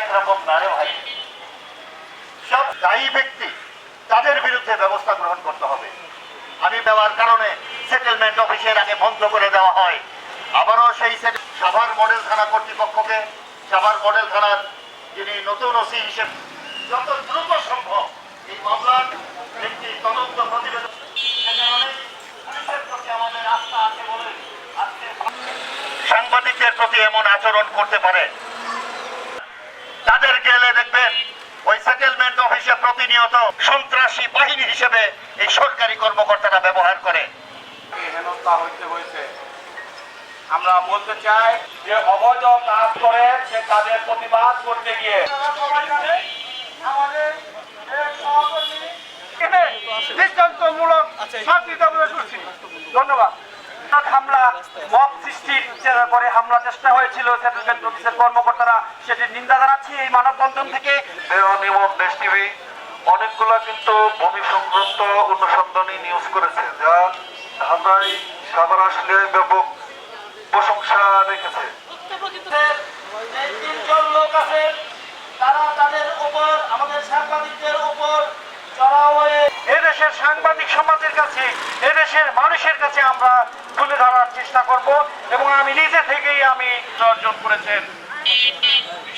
একরকম না রে ভাই সব দায়ী ব্যক্তি তাদের বিরুদ্ধে ব্যবস্থা গ্রহণ করতে হবে আমি দেওয়ার কারণে সেটেলমেন্ট অফিসের আগে বন্ধ করে দেওয়া হয় আবারও সেই সাভার মডেল থানা কর্তৃপক্ষকে সাভার মডেল থানার যিনি নতুন ওসি হিসেবে যত দ্রুত সম্ভব এই মামলার একটি তদন্ত প্রতিবেদন সাংবাদিকদের প্রতি এমন আচরণ করতে পারে তাদের গেলে দেখবেন ওই সেটেলমেন্ট অফিসে প্রতিনিয়ত সন্ত্রাসী বাহিনী হিসেবে এই সরকারি কর্মকর্তারা ব্যবহার করে। হেনস্থা হইতে হয়েছে আমরা বলতে চাই যে অবৈধ কাজ করে সে তাদের প্রতিবাদ করতে গিয়ে দৃষ্টান্তমূলক হামলা মব সৃষ্টির করে হামলা চেষ্টা হয়েছিল সেটেলমেন্ট অফিসের কর্মকর্তারা। সেটির নিন্দা জানাচ্ছি এই মানববন্ধন থেকে। নিয়ম দেশ টিভি। অনেকগুলো কিন্তু ভূমি সংক্রান্ত অনুসন্ধানী নিউজ করেছে যা ঢাকায় সাভার আসলে ব্যাপক প্রশংসা রেখেছে। তিনজন লোক আছে তারা তাদের উপর আমাদের সাংবাদিকদের উপর এদেশের সাংবাদিক সমাজের কাছে, এদেশের মানুষের কাছে আমরা তুলে ধরার চেষ্টা করব এবং আমি নিজে থেকেই আমি অর্জন করেছেন।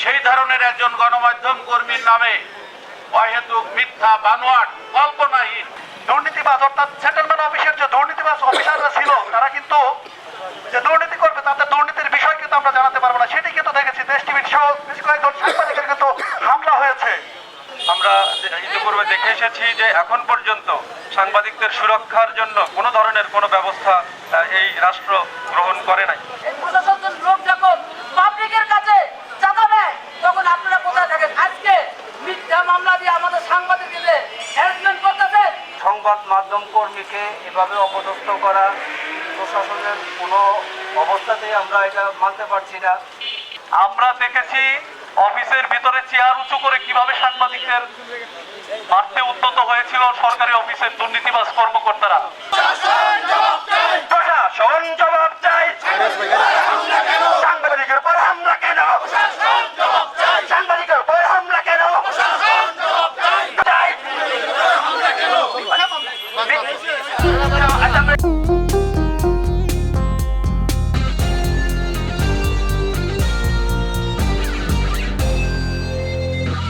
সেই ধরনের একজন গণমাধ্যম কর্মীর নামে অহেতুক মিথ্যা বানোয়াট, কল্পনাহীন, দুর্নীতিবাজ, অর্থাৎ সেটেলমেন্ট অফিসের যে দুর্নীতিবাজ অফিসাররা ছিল, তারা কিন্তু যে দুর্নীতি করবে তাদের দুর্নীতির বিষয় কিন্তু আমরা জানাতে পারব না সেটি কিন্তু দেখেছি দেশ টিভির সহ বেশ কয়েকজন সাংবাদিকের কিন্তু হামলা হয়েছে আমরা ইতিপূর্বে দেখে এসেছি যে এখন পর্যন্ত সাংবাদিকদের সুরক্ষার জন্য কোনো ধরনের কোনো ব্যবস্থা এই রাষ্ট্র গ্রহণ করে নাই। এই লোক যখন পাবলিকের কাছে চাঁদা নেয় তখন আপনারা কোথায় থাকেন? আজকে মামলা দিয়ে আমাদের সাংবাদিকদের হ্যারাসমেন্ট করতেছে সংবাদ মাধ্যম কর্মীকে এভাবে অপদস্থ করা প্রশাসনের কোনো অবস্থাতেই আমরা এটা মানতে পারছি না। আমরা দেখেছি অফিসের ভিতরে চেয়ার উঁচু করে কীভাবে সাংবাদিকদের মারতে উদ্যত হয়েছিল সরকারি অফিসের দুর্নীতিবাজ কর্মকর্তারা? প্রশাসন জবাব